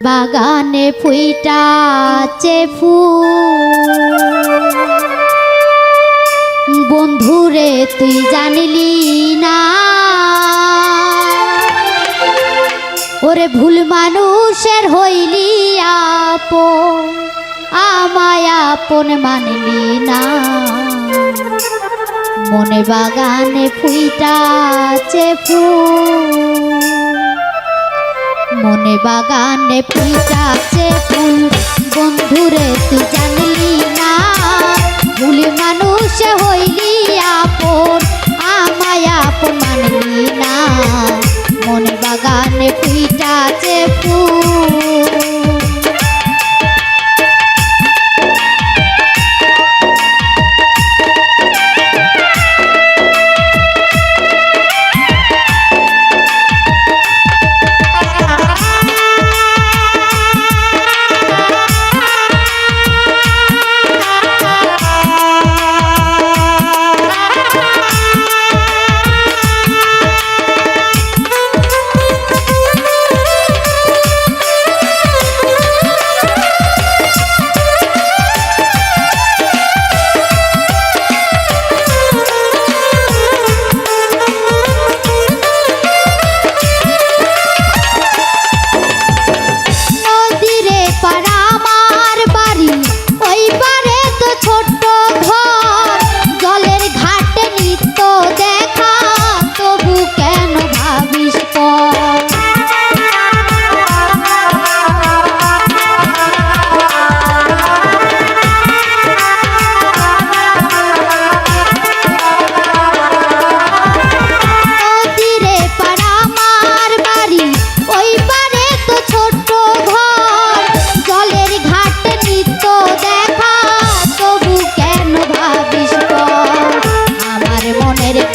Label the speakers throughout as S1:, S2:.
S1: বাগানে ফুইটাছে ফুল। বন্ধুরে, তুই জানিলি না? ওরে ভুল মানুষের হইলি আপন, আমায় আপন মানলি না। মনে বাগানে ফুইটাছে ফুল। মনে বাগানে ফুটাছে ফুল। বন্ধুরে তুই জানলি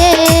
S1: quiere